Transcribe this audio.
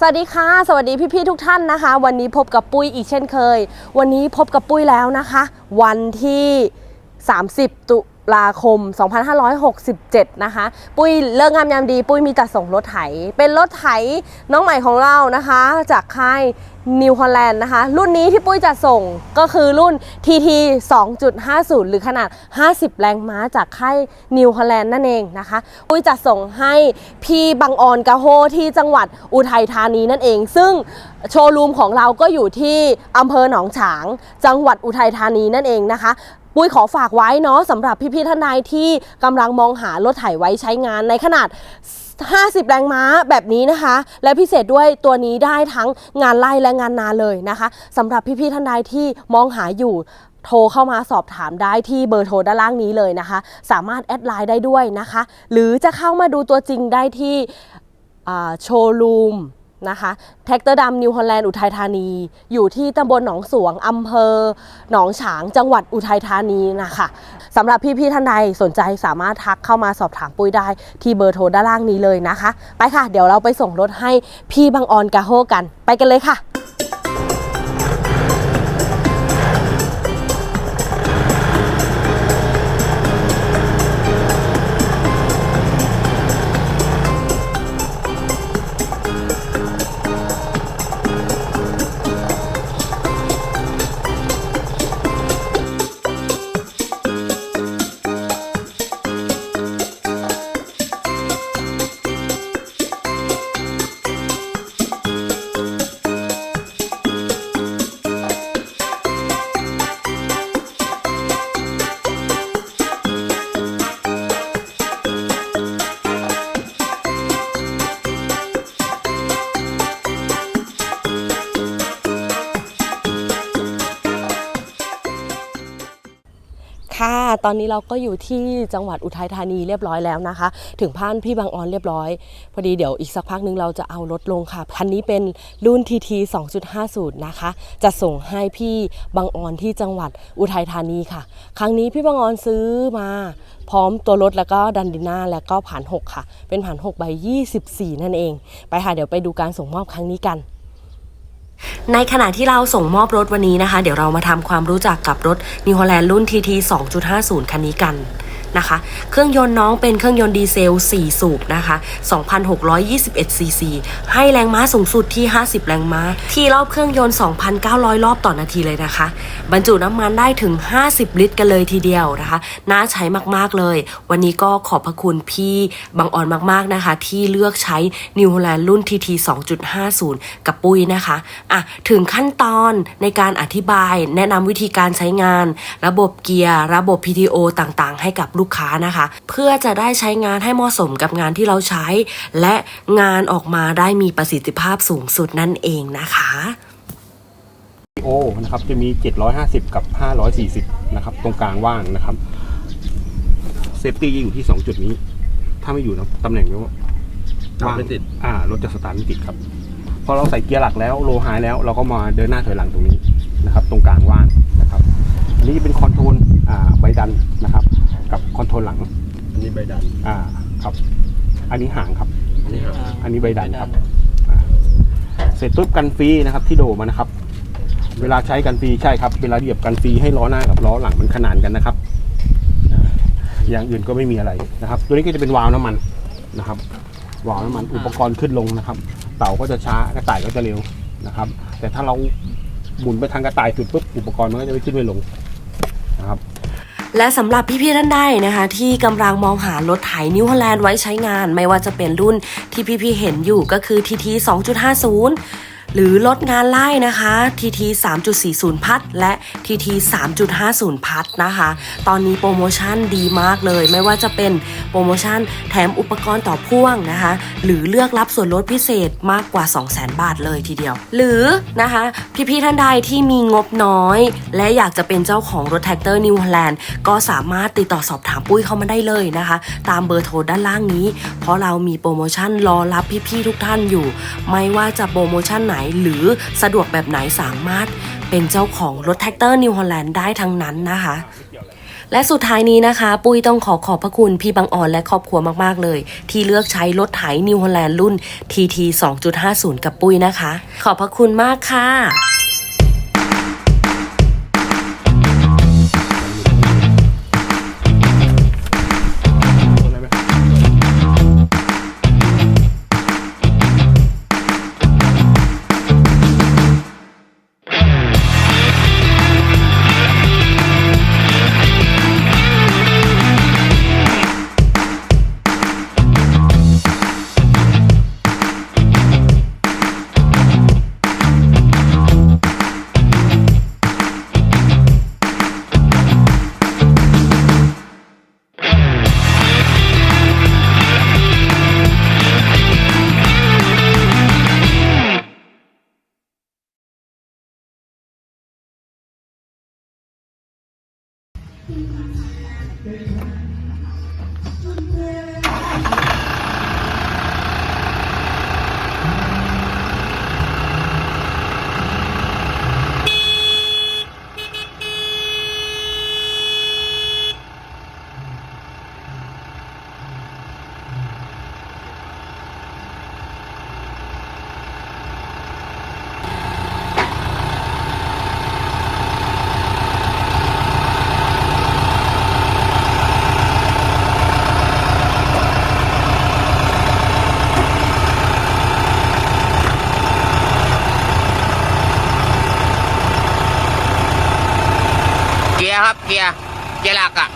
สวัสดีค่ะ สวัสดีพี่ๆทุกท่านนะคะ วันนี้พบกับปุ้ยอีกเช่นเคย วันนี้พบกับปุ้ยแล้วนะคะ วันที่ 30 ตุ ลาคม 2567 นะคะ ปุ้ยเลิกงามยามดี ปุ้ยมีจัดส่งรถไถ เป็นรถไถน้องใหม่ของเรานะคะ จากค่ายนิวฮอลแลนด์นะคะ รุ่นนี้ที่ปุ้ยจะส่งก็คือรุ่น TT 2.50 หรือขนาด 50 แรงม้าจากค่ายนิวฮอลแลนด์นั่นเองนะคะ ปุ้ยจะส่งให้พี่บังออนกาโฮที่จังหวัดอุทัยธานีนั่นเอง ซึ่งโชว์รูมของเราก็อยู่ที่อำเภอหนองฉาง จังหวัดอุทัยธานีนั่นเองนะคะ ปุ้ยขอฝากไว้เนาะสำหรับพี่ๆท่านใดที่กำลังมองหารถไถไว้ใช้งานในขนาด 50 แรงม้าแบบนี้นะคะ และพิเศษด้วยตัวนี้ได้ทั้งงานไล่และงานนาเลยนะคะสำหรับพี่ๆท่านใดที่มองหาอยู่โทรเข้ามาสอบถามได้ที่เบอร์โทรด้านล่างนี้เลยนะคะ สามารถแอดไลน์ได้ด้วยนะคะ หรือจะเข้ามาดูตัวจริงได้ที่โชว์รูม นะคะแท็กเตอร์ดำนิวฮอลแลนด์อุทัยธานี อยู่ที่ตำบลหนองสวงอำเภอ หนองฉาง จังหวัดอุทัยธานีนะคะสำหรับพี่ๆท่านใดสนใจสามารถทักเข้ามาสอบถามปุ้ยได้ที่เบอร์โทรด้านล่างนี้เลยนะคะ ไปค่ะ เดี๋ยวเราไปส่งรถให้พี่บางออนกาโฮกัน ไปกันเลยค่ะ ค่ะ ตอนนี้เราก็อยู่ที่จังหวัดอุทัยธานีเรียบร้อยแล้วนะคะ ถึงพานพี่บางออนเรียบร้อย พอดีเดี๋ยวอีกสักพักนึงเราจะเอารถลงค่ะ คันนี้เป็นรุ่น TT 2.50 นะคะ จะส่งให้พี่บางออนที่จังหวัดอุทัยธานีค่ะ ครั้งนี้พี่บางออนซื้อมาพร้อมตัวรถแล้วก็ดันดิน่าแล้วก็ผ่าน 6 ค่ะ เป็นผ่าน 6 ใบ 24 นั่นเอง ไปค่ะเดี๋ยวไปดูการส่งมอบครั้งนี้กัน ในขณะที่เราส่งมอบรถวันนี้นะคะ เดี๋ยวเรามาทำความรู้จักกับรถ New Holland รุ่น TT 2.50 คันนี้กัน นะคะ เครื่องยนต์น้องเป็นเครื่องยนต์ดีเซล 4 สูบนะคะ 2,621ซีซีให้แรงม้าสูงสุดที่ 50 แรงม้า ที่รอบเครื่องยนต์ 2,900 รอบต่อนาทีเลยนะคะ บรรจุน้ำมันได้ถึง 50 ลิตร กันเลยทีเดียวนะคะ น่าใช้มากๆเลย วันนี้ก็ขอบพระคุณพี่บางออนมากๆนะคะ ที่เลือกใช้ New Holland รุ่น TT 2.50 กับปุ้ยนะคะอะถึงขั้นตอนในการอธิบายแนะนำวิธีการใช้งาน ระบบเกียร์ ระบบ PTO ต่างๆ ให้กับลูกค้านะคะ เพื่อจะได้ใช้งานให้เหมาะสมกับงานที่เราใช้ และงานออกมาได้มีประสิทธิภาพสูงสุดนั่นเองนะคะโอนะครับจะมี 750 กับ 540 นะครับ ตรงกลางว่างนะครับเซฟตี้อยู่ที่ 2 จุดนี้ ถ้าไม่อยู่นะตำแหน่งนี้ว่างไม่ติดอ่ารถจะสตาร์ทไม่ติดครับ พอเราใส่เกียร์หลักแล้วโลหายแล้ว เราก็มาเดินหน้าถอยหลังตรงนี้นะครับ ตรงกลางว่างนะครับ อันนี้เป็นคอนโทรลอ่าใบดันนะครับ กับคอนโทรลหลัง อันนี้ใบดันอ่าครับ อันนี้หางครับ อันนี้ครับอันนี้ใบดันครับอ่าเสร็จปุ๊บกันฟรีนะครับ ที่โดมานะครับ เวลาใช้กันฟรีใช่ครับ เวลาเหยียบกันฟรีให้ล้อหน้ากับล้อหลังมันขนานกันนะครับอ่าอย่างอื่นก็ไม่มีอะไรนะครับ ตัวนี้ก็จะเป็นวาล์วน้ำมันนะครับ วาล์วน้ำมันอุปกรณ์ขึ้นลงนะครับ เต่าก็จะช้ากระต่ายก็จะเร็วนะครับ แต่ถ้าเราหมุนไปทางกระต่ายสุดปุ๊บอุปกรณ์มันก็จะไม่ขึ้นไม่ลงนะครับ และสำหรับพี่ๆท่านใดนะคะ ที่กำลังมองหารถไถนิวฮอลแลนด์ไว้ใช้งาน ไม่ว่าจะเป็นรุ่นที่พี่ๆเห็นอยู่ก็คือ TT 2.50 หรือรถงานไล่นะคะ TT 3.40 พัด และ TT 3.50 พัดนะคะ ตอนนี้โปรโมชั่นดีมากเลย ไม่ว่าจะเป็นโปรโมชั่นแถมอุปกรณ์ต่อพ่วงนะคะ หรือเลือกรับส่วนลดพิเศษมากกว่า 200,000 บาทเลยทีเดียว หรือนะคะ พี่ๆท่านใดที่มีงบน้อย และอยากจะเป็นเจ้าของรถแท็กเตอร์นิวฮอลแลนด์ก็สามารถติดต่อสอบถามปุ้ยเข้ามาได้เลยนะคะ ตามเบอร์โทรด้านล่างนี้ เพราะเรามีโปรโมชั่นรอรับพี่ๆทุกท่านอยู่ ไม่ว่าจะโปรโมชั่นไหนหรือสะดวกแบบไหนสามารถเป็นเจ้าของรถแท็กเตอร์นิวฮอลแลนด์ได้ทั้งนั้นนะคะและสุดท้ายนี้นะคะ ปุ้ยต้องขอขอบพระคุณพี่บางอ่อนและครอบครัวมาก ๆ เลย ที่เลือกใช้รถไถนิวฮอลแลนด์รุ่น TT 2.50 กับปุ้ยนะคะ ขอบพระคุณมากค่ะ เกียร์ครับเกียร์เกียร์หลักอะ